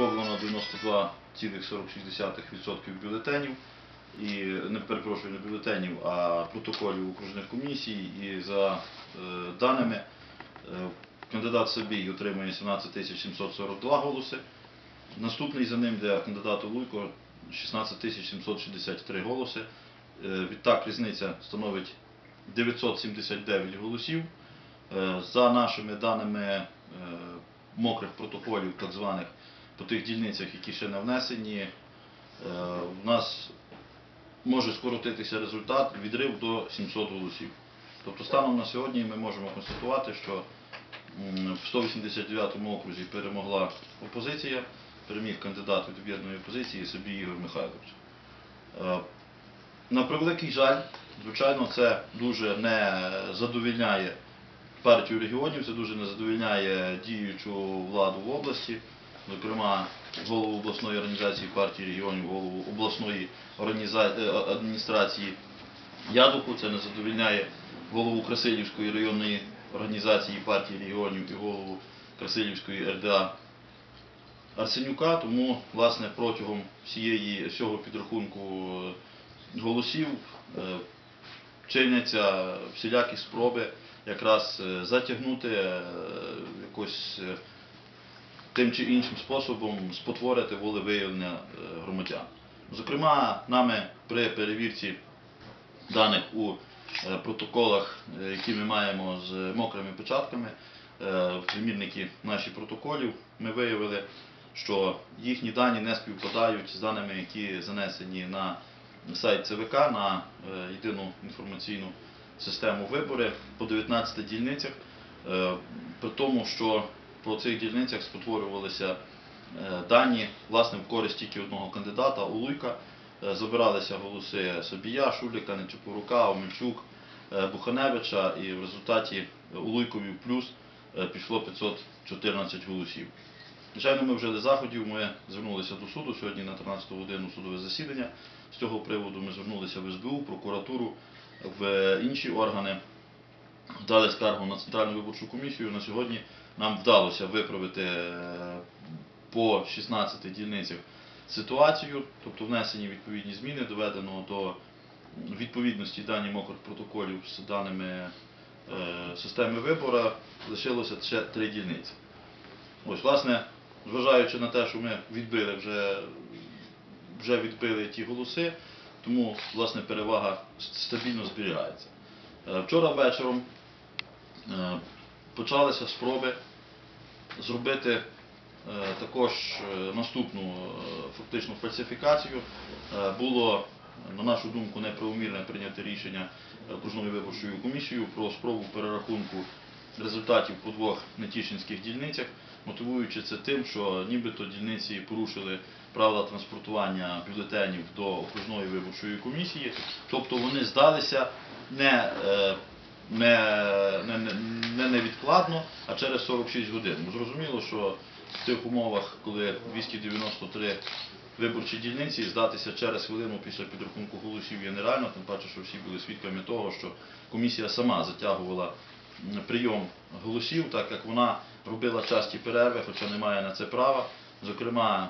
Оброблено 92,46% бюлетенів. І не перепрошую, не бюлетенів, а протоколів окружних комісій. І за е, даними е, кандидат Сабій отримує 17 742 голоси. Наступний за ним йде кандидат Луйко 16 763 голоси. Е, Відтак різниця становить 979 голосів. Е, За нашими даними е, мокрих протоколів, так званих, по тих дільницях, які ще не внесені, е, в нас може скоротитися результат відрив до 700 голосів. Тобто станом на сьогодні ми можемо констатувати, що в 189 окрузі перемогла опозиція, переміг кандидат від об'єднаної опозиції собі Ігор Михайлович. Е, На превеликий жаль, звичайно, це дуже не задовільняє партію регіонів, це дуже не задовільняє діючу владу в області, зокрема голову обласної організації партії регіонів, голову обласної е, адміністрації Ядуху, це не задовільняє голову Красилівської районної організації партії регіонів і голову Красилівської РДА Арсенюка, тому власне протягом всієї всього підрахунку е, голосів е, чиняться всілякі спроби якраз затягнути якось тим чи іншим способом спотворити волевиявлення е, громадян. Зокрема, нами при перевірці даних у е, протоколах, е, які ми маємо з мокрими печатками, в примірники наших протоколів, ми виявили, що їхні дані не співпадають з даними, які занесені на сайт ЦВК, на єдину інформаційну систему вибори по 19 дільницях, при тому, що по цих дільницях спотворювалися е, дані власне в користь тільки одного кандидата Улуйка. Е, Забиралися голоси Собія, Шуліка, Нечепорука, Омельчук, е, Буханевича і в результаті Улуйкові плюс пішло 514 голосів. Звичайно, ми вжили заходів, ми звернулися до суду сьогодні на 13 годину судове засідання. З цього приводу ми звернулися в СБУ, прокуратуру, в інші органи, дали скаргу на Центральну виборчу комісію. На сьогодні нам вдалося виправити е, по 16 дільницях ситуацію, тобто внесені відповідні зміни, доведено до відповідності дані мокрих протоколів з даними е, системи вибору, лишилося ще три дільниці. Ось, власне, зважаючи на те, що ми відбили вже, вже відбили ті голоси, тому власне перевага стабільно зберігається. Е, Вчора вечором почалися спроби зробити е, також е, наступну е, фактичну фальсифікацію. Було, на нашу думку, неправомірне прийняти рішення окружною виборчою комісією про спробу перерахунку результатів по двох нетішинських дільницях, мотивуючи це тим, що нібито дільниці порушили правила транспортування бюлетенів до окружної виборчої комісії, тобто вони здалися не, не, не невідкладно, а через 46 годин. Зрозуміло, що в тих умовах, коли 293 виборчі дільниці здатися через хвилину після підрахунку голосів є нереально, тим паче, що всі були свідками того, що комісія сама затягувала прийом голосів, так як вона робила часті перерви, хоча не має на це права. Зокрема,